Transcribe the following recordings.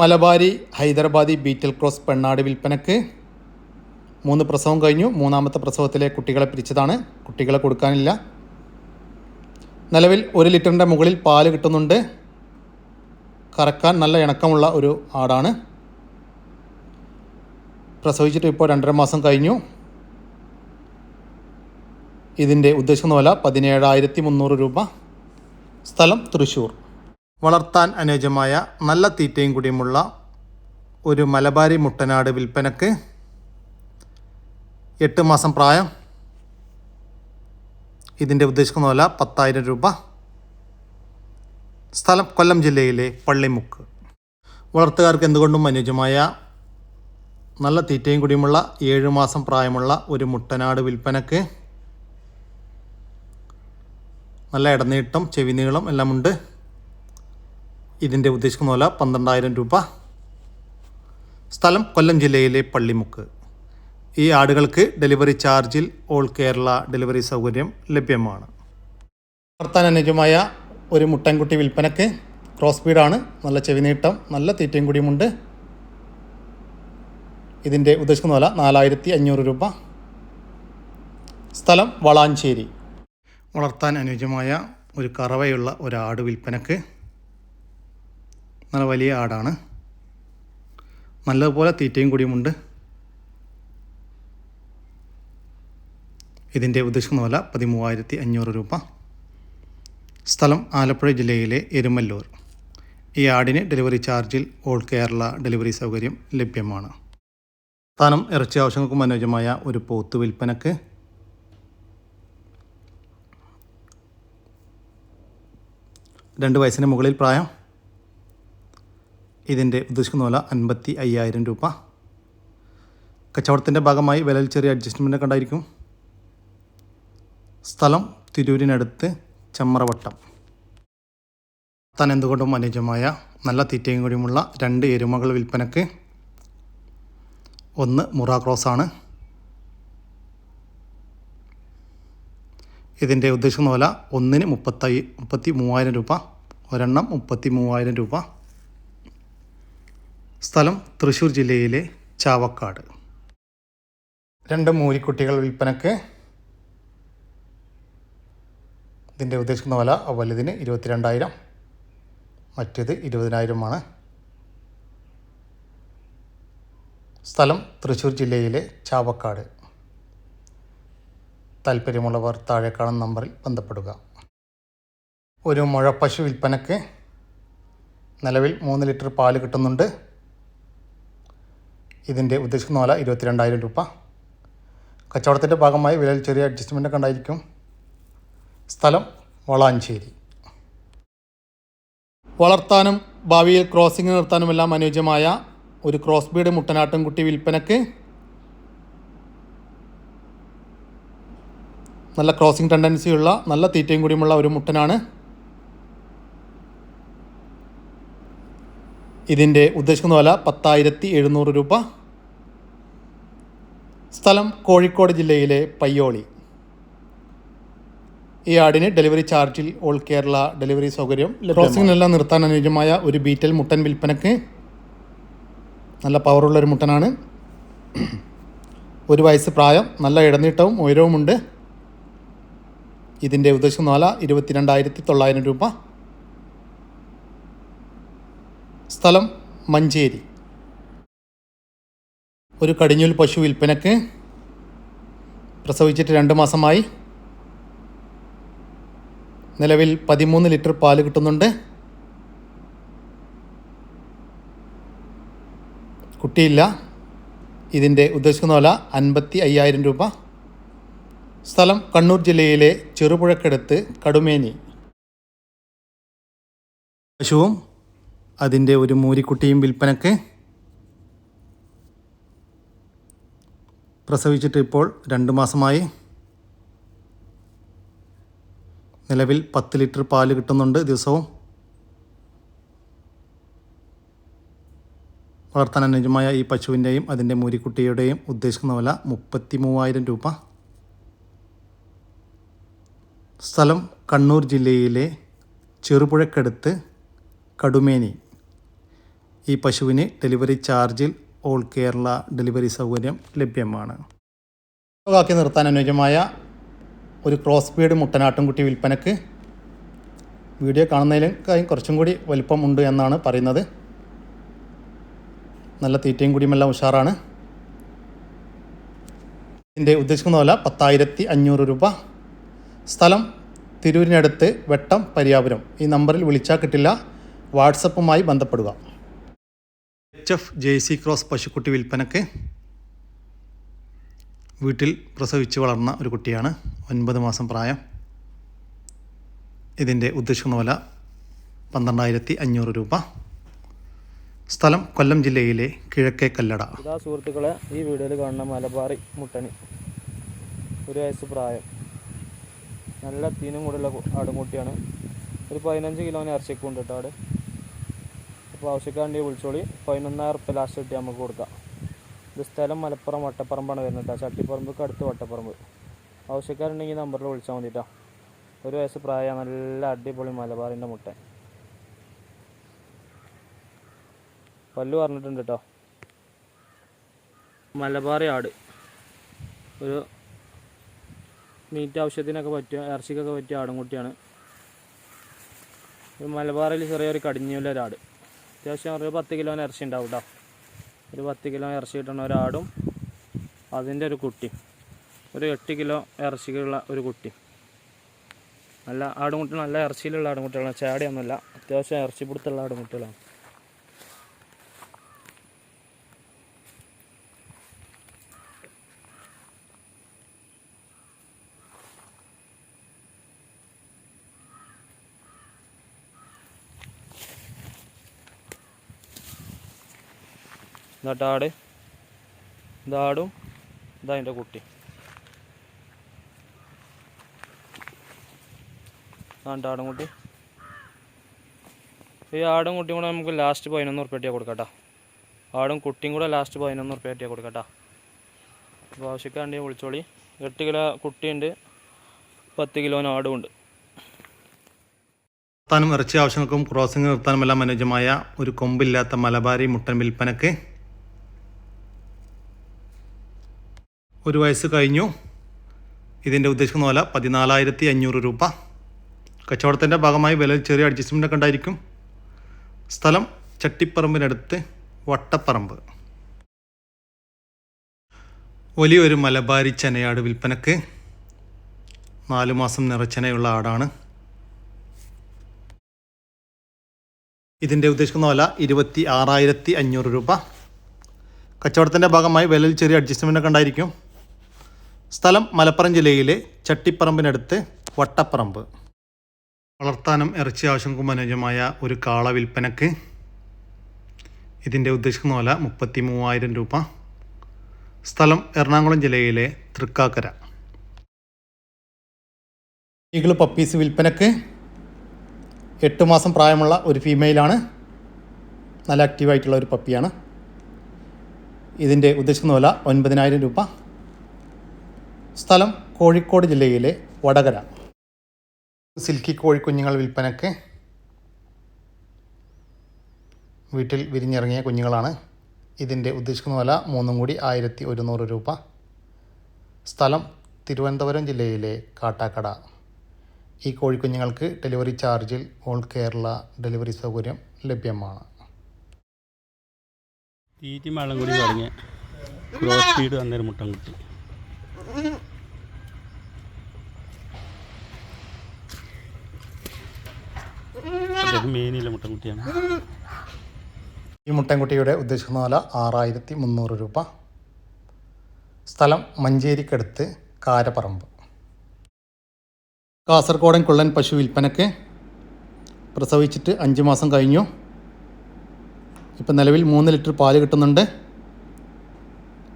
Malabari Hyderabadi Beetal cross പെണ്ണാട് വിൽപ്പനക്ക് മൂന്ന് പ്രസവം കഴിഞ്ഞു. മൂന്നാമത്തെ പ്രസവത്തിലെ കുട്ടികളെ പിരിച്ചതാണ്. കുട്ടികളെ കൊടുക്കാനില്ല. നിലവിൽ ഒരു ലിറ്ററിന്റെ മുകളിൽ പാൽ കിട്ടുന്നുണ്ട്. കറക്കാൻ നല്ല ഇണക്കമുള്ള ഒരു ആടാണ്. പ്രസവിച്ചിട്ട് ഇപ്പോൾ രണ്ടര മാസം കഴിഞ്ഞു. ഇതിന്റെ ഉദ്ദേശിക്കുന്ന വില പതിനേഴായിരത്തി മുന്നൂറ് രൂപ. സ്ഥലം തൃശ്ശൂർ. വളർത്താൻ അനുയോജ്യമായ നല്ല തീറ്റയും കൂടിയുമുള്ള ഒരു മലബാരി മുട്ടനാട് വിൽപ്പനക്ക് എട്ട് മാസം പ്രായം. ഇതിന്റെ ഉദ്ദേശിക്കുന്ന വില പത്തായിരം രൂപ. സ്ഥലം കൊല്ലം ജില്ലയിലെ പള്ളിമുക്ക്. വളർത്തുകാർക്ക് എന്തുകൊണ്ടും അനുയോജ്യമായ നല്ല തീറ്റയും കൂടിയുമുള്ള ഏഴ് മാസം പ്രായമുള്ള ഒരു മുട്ടനാട് വിൽപ്പനക്ക് നല്ല ഇടനീട്ടം ചെവിനീളം എല്ലാം ഉണ്ട് ഇതിന്റെ ഉദ്ദേശിക്കുന്ന പോലെ പന്ത്രണ്ടായിരം രൂപ. സ്ഥലം കൊല്ലം ജില്ലയിലെ പള്ളിമുക്ക്. ഈ ആടുകൾക്ക് ഡെലിവറി ചാർജിൽ ഓൾ കേരള ഡെലിവറി സൗകര്യം ലഭ്യമാണ്. വളർത്താൻ അനുയോജ്യമായ ഒരു മുട്ടൻകുട്ടി വിൽപ്പനക്ക് ക്രോസ് ബീഡാണ് നല്ല ചെവിനീട്ടം നല്ല തീറ്റയും കൂടിയുമുണ്ട്. ഇതിന്റെ ഉദ്ദേശിക്കുന്ന വില നാലായിരത്തി അഞ്ഞൂറ് രൂപ. സ്ഥലം വളാഞ്ചേരി. വളർത്താൻ അനുയോജ്യമായ ഒരു കറവയുള്ള ഒരാട് വിൽപ്പനക്ക് നല്ല വലിയ ആടാണ്. നല്ലതുപോലെ തീറ്റയും കൂടിയുമുണ്ട്. ഇതിന്റെ ഉദ്ദേശിക്കുന്ന വില പതിമൂവായിരത്തി അഞ്ഞൂറ് രൂപ. സ്ഥലം ആലപ്പുഴ ജില്ലയിലെ എരുമല്ലൂർ. ഈ ആടിന് ഡെലിവറി ചാർജിൽ ഓൾ കേരള ഡെലിവറി സൗകര്യം ലഭ്യമാണ്. സ്ഥാനം ഇറച്ചി ആവശ്യങ്ങൾക്കും അനുയോജ്യമായ ഒരു പോത്ത് വിൽപ്പനക്ക് രണ്ട് വയസ്സിന് മുകളിൽ പ്രായം. ഇതിന്റെ ഉദ്ദേശിക്കുന്ന വില അൻപത്തി അയ്യായിരം രൂപ. കച്ചവടത്തിന്റെ ഭാഗമായി വിലയിൽ ചെറിയ അഡ്ജസ്റ്റ്മെന്റ് ഉണ്ടായിരിക്കും സ്ഥലം തിരൂരിനടുത്ത് ചമ്മറവട്ടം. താൻ എന്തുകൊണ്ടും അനുജമായ നല്ല തീറ്റയും കൂടിയുമുള്ള രണ്ട് എരുമകൾ വിൽപ്പനക്ക് ഒന്ന് മുറ ക്രോസാണ് ഇതിന്റെ ഉദ്ദേശിക്കുന്ന വില ഒന്നിന് മുപ്പത്തയ്യ മുപ്പത്തി മൂവായിരം രൂപ ഒരെണ്ണം മുപ്പത്തി മൂവായിരം രൂപ. സ്ഥലം തൃശ്ശൂർ ജില്ലയിലെ ചാവക്കാട്. രണ്ട് മൂരിക്കുട്ടികൾ വിൽപ്പനക്ക് ഇതിന്റെ ഉദ്ദേശിക്കുന്ന വില വലുതിന് ഇരുപത്തിരണ്ടായിരം മറ്റേത് ഇരുപതിനായിരമാണ്. സ്ഥലം തൃശ്ശൂർ ജില്ലയിലെ ചാവക്കാട്. താല്പര്യമുള്ളവർ താഴെ കാണുന്ന നമ്പറിൽ ബന്ധപ്പെടുക. ഒരു മുഴപ്പശു വിൽപ്പനക്ക് നിലവിൽ മൂന്ന് ലിറ്റർ പാൽ കിട്ടുന്നുണ്ട്. ഇതിന്റെ ഉദ്ദേശിക്കുന്ന വില ഇരുപത്തിരണ്ടായിരം രൂപ. കച്ചവടത്തിന്റെ ഭാഗമായി വിലയിൽ ചെറിയ അഡ്ജസ്റ്റ്മെന്റ് ഒക്കെ ഉണ്ടായിരിക്കും. സ്ഥലം വളാഞ്ചേരി. വളർത്താനും ഭാവിയിൽ ക്രോസിംഗ് നിർത്താനുമെല്ലാം അനുയോജ്യമായ ഒരു ക്രോസ് ബീഡ് മുട്ടനാട്ടിൻകുട്ടി വിൽപ്പനക്ക് നല്ല ക്രോസിംഗ് ടെൻഡൻസിയുള്ള നല്ല തീറ്റയും കൂടിയുമുള്ള ഒരു മുട്ടനാണ് ഇതിന്റെ ഉദ്ദേശിക്കുന്ന വില പത്തായിരത്തി എഴുന്നൂറ് രൂപ. സ്ഥലം കോഴിക്കോട് ജില്ലയിലെ പയ്യോളി. ഈ ആടിന് ഡെലിവറി ചാർജിൽ ഓൾ കേരള ഡെലിവറി സൗകര്യം ക്രോസിങ്ങിനെല്ലാം നിർത്താൻ അനുയോജ്യമായ ഒരു ബീറ്റൽ മുട്ടൻ വിൽപ്പനക്ക് നല്ല പവറുള്ള ഒരു മുട്ടനാണ്. ഒരു വയസ്സ് പ്രായം നല്ല ഇടനീട്ടവും ഉയരവുമുണ്ട്. ഇതിന്റെ ഉദ്ദേശം നാല ഇരുപത്തിരണ്ടായിരത്തി തൊള്ളായിരം രൂപ. സ്ഥലം മഞ്ചേരി. ഒരു കടിഞ്ഞൂൽ പശു വിൽപ്പനക്ക് പ്രസവിച്ചിട്ട് രണ്ട് മാസമായി. നിലവിൽ പതിമൂന്ന് ലിറ്റർ പാൽ കിട്ടുന്നുണ്ട്. കുട്ടിയില്ല. ഇതിന്റെ ഉദ്ദേശിക്കുന്ന വില അൻപത്തി അയ്യായിരം രൂപ. സ്ഥലം കണ്ണൂർ ജില്ലയിലെ ചെറുപുഴക്കടുത്ത് കടുമേനി. പശുവും അതിന്റെ ഒരു മൂരിക്കുട്ടിയും വിൽപ്പനക്ക് പ്രസവിച്ചിട്ട് ഇപ്പോൾ രണ്ട് മാസമായി. നിലവിൽ പത്ത് ലിറ്റർ പാൽ കിട്ടുന്നുണ്ട് ദിവസവും. വളർത്താൻ അനുജമായ ഈ പശുവിന്റെയും അതിന്റെ മൂരിക്കുട്ടിയുടെയും ഉദ്ദേശിക്കുന്ന വില മുപ്പത്തി മൂവായിരം രൂപ. സ്ഥലം കണ്ണൂർ ജില്ലയിലെ ചെറുപുഴക്കടുത്ത് കടുമേനി. ഈ പശുവിന് ഡെലിവറി ചാർജിൽ ഓൾ കേരള ഡെലിവറി സൗകര്യം ലഭ്യമാണ്. ആക്കി നിർത്താൻ അനുയോജ്യമായ ഒരു ക്രോസ് ബീഡ് മുട്ടനാട്ടുംകുട്ടി വിൽപ്പനക്ക് വീഡിയോ കാണുന്നതിലും കുറച്ചും കൂടി വലിപ്പം ഉണ്ട് എന്നാണ് പറയുന്നത്. നല്ല തീറ്റയും കൂടിയുമെല്ലാം ഉഷാറാണ്. ഇതിന്റെ ഉദ്ദേശിക്കുന്ന വില പത്തായിരത്തി അഞ്ഞൂറ് രൂപ. സ്ഥലം തിരൂരിനടുത്ത് വെട്ടം പരിയാപുരം. ഈ നമ്പറിൽ വിളിച്ചാൽ കിട്ടില്ല. വാട്സപ്പുമായി ബന്ധപ്പെടുക. H F J C cross പശുക്കുട്ടി വിൽപ്പനക്ക് വീട്ടിൽ പ്രസവിച്ച് വളർന്ന ഒരു കുട്ടിയാണ്. ഒൻപത് മാസം പ്രായം. ഇതിന്റെ ഉദ്ദേശിക്കുന്ന വില പന്ത്രണ്ടായിരത്തി അഞ്ഞൂറ് രൂപ. സ്ഥലം കൊല്ലം ജില്ലയിലെ കിഴക്കേ കല്ലട. ഇതാ സുഹൃത്തുക്കളെ ഈ വീഡിയോയിൽ കാണുന്ന മലബാറി മുട്ടണി. ഒരു വയസ്സ് പ്രായം. നല്ല തീനും കൂടെയുള്ള കു- ആടുംകുട്ടിയാണ്. ഒരു പതിനഞ്ച് കിലോന് ഇറച്ചിക്കുണ്ട് കേട്ടോ ആട്. അപ്പോൾ ആവശ്യക്കാരന്റെ വിളിച്ചോളി. പതിനൊന്നായിരം റുപ്യ ലാസ്റ്റ് കിട്ടി നമുക്ക് കൊടുക്കാം. ഇത് സ്ഥലം മലപ്പുറം വട്ടപ്പറമ്പാണ് വരുന്നത് കേട്ടോ ചട്ടിപ്പറമ്പ് അടുത്ത് വട്ടപ്പറമ്പ്. ആവശ്യക്കാരുണ്ടെങ്കിൽ നമ്പറിൽ വിളിച്ചാൽ മതി കേട്ടോ ഒരു വയസ്സ് പ്രായം നല്ല അടിപൊളി മലബാറിന്റെ മുട്ട. പല്ലു പറഞ്ഞിട്ടുണ്ട് കേട്ടോ മലബാറി ആട്. ഒരു മീറ്റ് ആവശ്യത്തിനൊക്കെ പറ്റിയ ഇറച്ചിക്കൊക്കെ പറ്റിയ ആടുംകുട്ടിയാണ്. ഒരു മലബാറിൽ ചെറിയൊരു കടിഞ്ഞൂല ഒരാട് അത്യാവശ്യം ഒരു പത്ത് കിലോന് ഇറച്ചി ഉണ്ടാവും കേട്ടോ ഒരു പത്ത് കിലോ ഇറച്ചി കിട്ടുന്ന ഒരാടും അതിന്റെ ഒരു കുട്ടി. ഒരു എട്ട് കിലോ ഇറച്ചിക്കുള്ള ഒരു കുട്ടി. നല്ല ആടുംകുട്ടി നല്ല ഇറച്ചിയിലുള്ള ആടുംകുട്ടികളാണ്. ചാടിയൊന്നുമല്ല. അത്യാവശ്യം ഇറച്ചി പിടുത്തുള്ള ആടുംകുട്ടികളാണ്. എന്നിട്ട് ആട് ഇതാടും ഇതാ അതിന്റെ കുട്ടി. ആടും കുട്ടി. ഈ ആടും കുട്ടിയും കൂടെ നമുക്ക് ലാസ്റ്റ് പതിനൊന്ന് ഉറുപ്പ്യ കൊടുക്കട്ടോ. ആടും കുട്ടിയും കൂടെ ലാസ്റ്റ് പതിനൊന്ന് ഉറുപ്പ്യ കൊടുക്കട്ടോ. അപ്പോൾ ആവശ്യക്കാണ്ടി വിളിച്ചോളി. എട്ട് കിലോ കുട്ടിയുണ്ട് പത്ത് കിലോ ആടും ഉണ്ട് നിർത്താനും ഇറച്ചി ആവശ്യങ്ങൾക്കും ക്രോസിംഗ് നിർത്താനുമെല്ലാം അനുയോജ്യമായ ഒരു കൊമ്പില്ലാത്ത മലബാരി മുട്ടൻ വിൽപ്പനക്ക് ഒരു വയസ്സ് കഴിഞ്ഞു. ഇതിന്റെ ഉദ്ദേശിക്കുന്ന വില പതിനാലായിരത്തി അഞ്ഞൂറ് രൂപ. കച്ചവടത്തിന്റെ ഭാഗമായി വില ചെറിയ അഡ്ജസ്റ്റ്മെന്റ് ഒക്കെ ഉണ്ടായിരിക്കും. സ്ഥലം ചട്ടിപ്പറമ്പിനടുത്ത് വട്ടപ്പറമ്പ്. വലിയൊരു മലബാരി ചെനയാട് വിൽപ്പനക്ക്. നാല് മാസം നിറച്ചനയുള്ള ആടാണ്. ഇതിന്റെ ഉദ്ദേശിക്കുന്ന വില ഇരുപത്തി ആറായിരത്തി അഞ്ഞൂറ് രൂപ. കച്ചവടത്തിന്റെ ഭാഗമായി വിലയിൽ ചെറിയ അഡ്ജസ്റ്റ്മെന്റ് ഒക്കെ ഉണ്ടായിരിക്കും. സ്ഥലം മലപ്പുറം ജില്ലയിലെ ചട്ടിപ്പറമ്പിനടുത്ത് വട്ടപ്പറമ്പ്. വളർത്താനും ഇറച്ചി ആവശ്യങ്ങൾക്കും അനുയോജ്യമായ ഒരു കാള വിൽപ്പനക്ക് ഇതിന്റെ ഉദ്ദേശിക്കുന്ന വില മുപ്പത്തി മൂവായിരം രൂപ. സ്ഥലം എറണാകുളം ജില്ലയിലെ തൃക്കാക്കര. ഈഗിൾ പപ്പീസ് വിൽപ്പനക്ക് എട്ട് മാസം പ്രായമുള്ള ഒരു ഫീമെയിലാണ്. നല്ല ആക്റ്റീവായിട്ടുള്ള ഒരു പപ്പിയാണ്. ഇതിന്റെ ഉദ്ദേശിക്കുന്ന വില ഒൻപതിനായിരം രൂപ. സ്ഥലം കോഴിക്കോട് ജില്ലയിലെ വടകര. സിൽക്കി കോഴിക്കുഞ്ഞുങ്ങൾ വിൽപ്പനക്ക് വീട്ടിൽ വിരിഞ്ഞിറങ്ങിയ കുഞ്ഞുങ്ങളാണ്. ഇതിന്റെ ഉദ്ദേശിക്കുന്ന വില മൂന്നും കൂടി ആയിരത്തി ഒരുന്നൂറ് രൂപ. സ്ഥലം തിരുവനന്തപുരം ജില്ലയിലെ കാട്ടാക്കട. ഈ കോഴിക്കുഞ്ഞുങ്ങൾക്ക് ഡെലിവറി ചാർജിൽ ഓൾ കേരള ഡെലിവറി സൗകര്യം ലഭ്യമാണ്. തീറ്റി മാളം കൂടി തുടങ്ങിയ ക്രോസ് ഫീഡ് വന്നൊരു മുട്ടം കുട്ടി. അദ്ദേഹം മുട്ടൻകുട്ടിയാണ്. മുട്ടൻ കുട്ടിയാണ് ഈ മുട്ടൻകുട്ടിയുടെ ഉദ്ദേശിക്കുന്ന വില ആറായിരത്തി മുന്നൂറ് രൂപ. സ്ഥലം മഞ്ചേരിക്കടുത്ത് കാരപ്പറമ്പ്. കാസർഗോഡൻ കുള്ളൻ പശു വിൽപ്പനക്ക് പ്രസവിച്ചിട്ട് അഞ്ച് മാസം കഴിഞ്ഞു. ഇപ്പം നിലവിൽ മൂന്ന് ലിറ്റർ പാൽ കിട്ടുന്നുണ്ട്.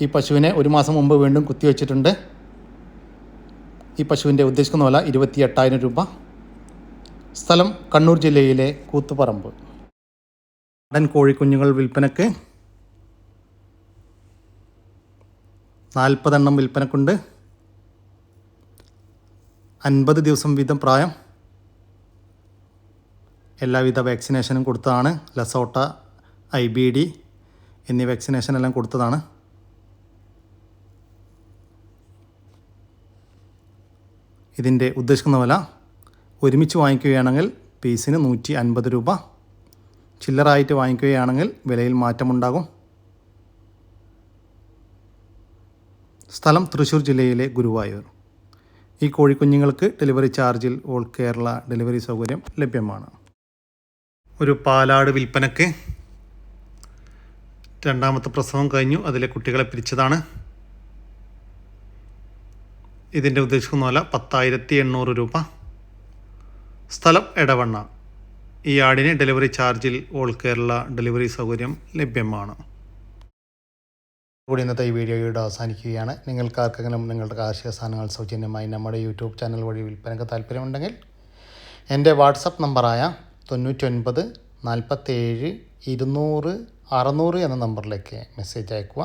ഈ പശുവിനെ ഒരു മാസം മുമ്പ് വീണ്ടും കുത്തിവെച്ചിട്ടുണ്ട് ഈ പശുവിന്റെ ഉദ്ദേശിക്കുന്ന വില ഇരുപത്തി എട്ടായിരം രൂപ. സ്ഥലം കണ്ണൂർ ജില്ലയിലെ കൂത്തുപറമ്പ്. നാടൻ കോഴിക്കുഞ്ഞുങ്ങൾ വിൽപ്പനക്ക് നാൽപ്പതെണ്ണം വിൽപ്പനക്കുണ്ട്. അൻപത് ദിവസം വീതം പ്രായം. എല്ലാവിധ വാക്സിനേഷനും കൊടുത്തതാണ്. ലസോട്ട ഐ ബി ഡി എന്നീ വാക്സിനേഷൻ എല്ലാം കൊടുത്തതാണ്. ഇതിന്റെ ഉദ്ദേശിക്കുന്ന വില ഒരുമിച്ച് വാങ്ങിക്കുകയാണെങ്കിൽ പീസിന് നൂറ്റി അൻപത് രൂപ. ചില്ലറായിട്ട് വാങ്ങിക്കുകയാണെങ്കിൽ വിലയിൽ മാറ്റമുണ്ടാകും. സ്ഥലം തൃശ്ശൂർ ജില്ലയിലെ ഗുരുവായൂർ. ഈ കോഴിക്കുഞ്ഞുങ്ങൾക്ക് ഡെലിവറി ചാർജിൽ ഓൾ കേരള ഡെലിവറി സൗകര്യം ലഭ്യമാണ്. ഒരു പാലാട് വിൽപ്പനക്ക് രണ്ടാമത്തെ പ്രസവം കഴിഞ്ഞു. അതിലെ കുട്ടികളെ പിരിച്ചതാണ്. ഇതിന്റെ ഉദ്ദേശിക്കുന്ന പത്തായിരത്തി എണ്ണൂറ് രൂപ. സ്ഥലം എടവണ്ണ. ഈ ആടിന് ഡെലിവറി ചാർജിൽ ഓൾ കേരള ഡെലിവറി സൗകര്യം ലഭ്യമാണ്. കൂടി ഇന്നത്തെ ഈ വീഡിയോയുടെ അവസാനിക്കുകയാണ്. നിങ്ങൾക്കാർക്കെങ്കിലും നിങ്ങളുടെ കാർഷിക സാധനങ്ങൾ സൗജന്യമായി നമ്മുടെ യൂട്യൂബ് ചാനൽ വഴി വിൽപ്പനയ്ക്ക് താല്പര്യമുണ്ടെങ്കിൽ എന്റെ വാട്സപ്പ് നമ്പറായ തൊണ്ണൂറ്റൊൻപത് നാൽപ്പത്തേഴ് ഇരുന്നൂറ് അറുന്നൂറ് എന്ന നമ്പറിലേക്ക് മെസ്സേജ് അയക്കുക